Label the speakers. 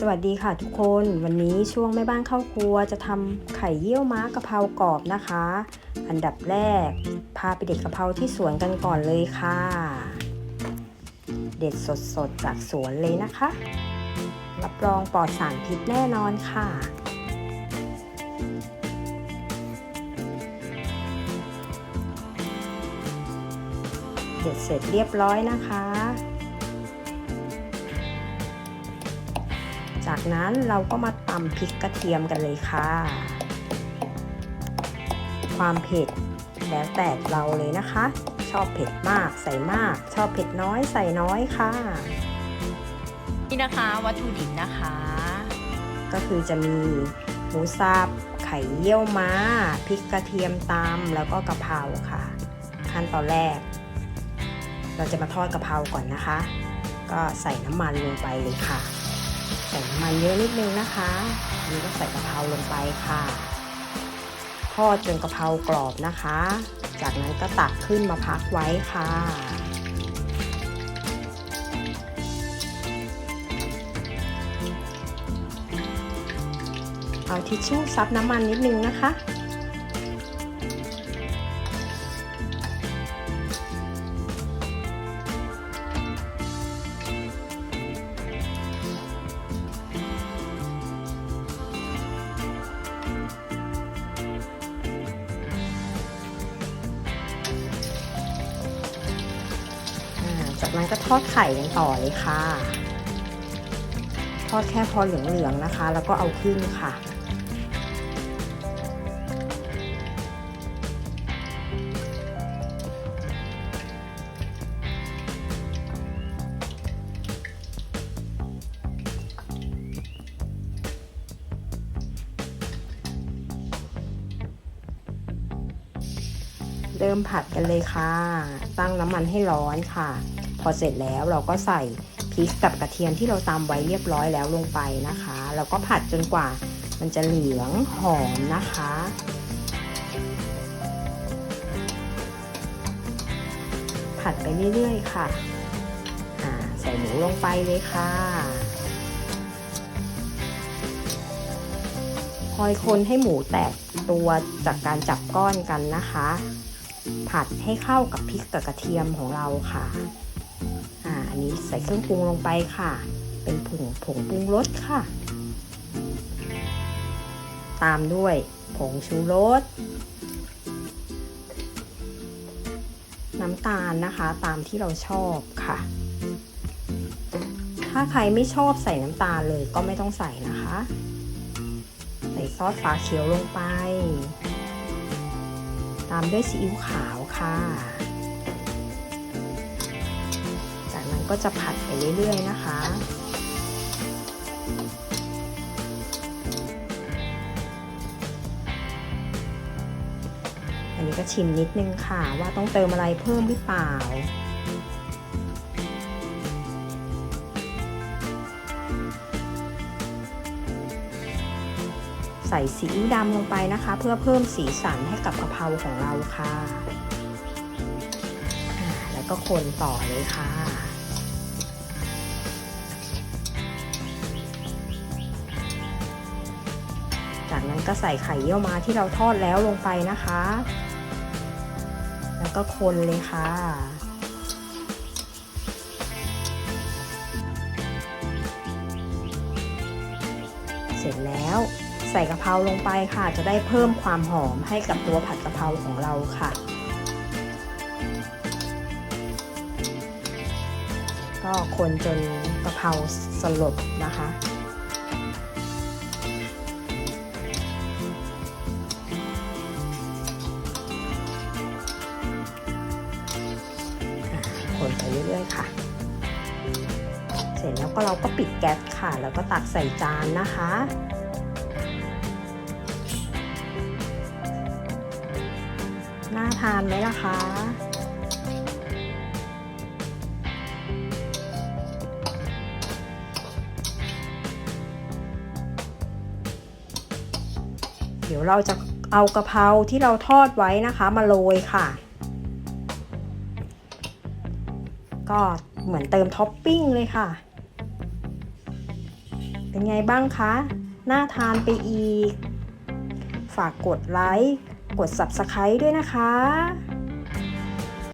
Speaker 1: สวัสดีค่ะทุกคนวันนี้ช่วงแม่บ้านเข้าครัวจะทำไข่เยี่ยวม้ากะเพรากรอบนะคะ อันดับแรก พาไปเด็ดกะเพราที่สวนกันก่อนเลยค่ะ เด็ดสดๆจากสวนเลยนะคะ รับรองปลอดสารพิษแน่นอนค่ะเด็ดเสร็จเรียบร้อยนะคะ จากนั้นเราก็มาตำพริกกระเทียมกันเลยค่ะ ความเผ็ดแล้วแต่เราเลยนะคะ ชอบเผ็ดมากใส่มาก ชอบเผ็ดน้อยใส่น้อยค่ะ
Speaker 2: นี่นะคะวัตถุดิบนะคะ
Speaker 1: ก็คือจะมีหมูสับไข่เยี่ยวม้าพริกกระเทียมตำแล้วก็กะเพราค่ะ ขั้นตอนแรก เราจะมาทอดกะเพราก่อนนะคะ ก็ใส่น้ำมันลงไปเลยค่ะ ใส่น้ำมันเยอะนิดนึงนะคะนี่ก็ใส่กะเพราลงไปค่ะ ทอดจนกะเพรากรอบนะคะ จากนั้นก็ตักขึ้นมาพักไว้ค่ะเอาทิชชู่ซับน้ำมันนิดนึงนะคะ จากนั้นก็ทอดไข่กันต่อเลยค่ะ ทอดแค่พอเหลืองๆนะคะ แล้วก็เอาขึ้นค่ะเริ่มผัดกันเลยค่ะ ตั้งน้ำมันให้ร้อนค่ะ พอเสร็จแล้วเราก็ใส่พริกกับกระเทียมที่เราตำไว้เรียบร้อยแล้วลงไปนะคะ แล้วก็ผัดจนกว่ามันจะเหลืองหอมนะคะ ผัดไปเรื่อยๆค่ะใส่หมูลงไปเลยค่ะคอยคนให้หมูแตกตัวจากการจับก้อนกันนะคะ ผัดให้เข้ากับพริกกับกระเทียมของเราค่ะ อันนี้ใส่เครื่องปรุงลงไปค่ะ เป็นผงผงปรุงรสค่ะ ตามด้วยผงชูรส น้ำตาลนะคะตามที่เราชอบค่ะ ถ้าใครไม่ชอบใส่น้ำตาลเลยก็ไม่ต้องใส่นะคะ ใส่ซอสฝาเขียวลงไป ตามด้วยซีอิ๊วขาวค่ะ ก็จะผัดไปเรื่อยๆนะคะ อันนี้ก็ชิมนิดนึงค่ะว่าต้องเติมอะไรเพิ่มหรือเปล่าใส่ซีอิ๊วดำลงไปนะคะ เพื่อเพิ่มสีสันให้กับกะเพราของเราค่ะ แล้วก็คนต่อเลยค่ะ นั้นก็ใส่ไข่เยี่ยวม้าที่เราทอดแล้วลงไปนะคะ แล้วก็คนเลยค่ะเสร็จแล้วใส่กะเพราลงไปค่ะ จะได้เพิ่มความหอมให้กับตัวผัดกะเพราของเราค่ะ ก็คนจนกะเพราสลดนะคะ คนไปเรื่อยๆค่ะ เสร็จแล้วก็เราก็ปิดแก๊สค่ะ แล้วก็ตักใส่จานนะคะน่าทานไหมล่ะคะเดี๋ยวเราจะเอากะเพราที่เราทอดไว้นะคะ มาโรยค่ะ ก็เหมือนเติมท็อปปิ้งเลยค่ะ เป็นไงบ้างคะ น่าทานไปอีก ฝากกดไลค์ กด Subscribe ด้วยนะคะ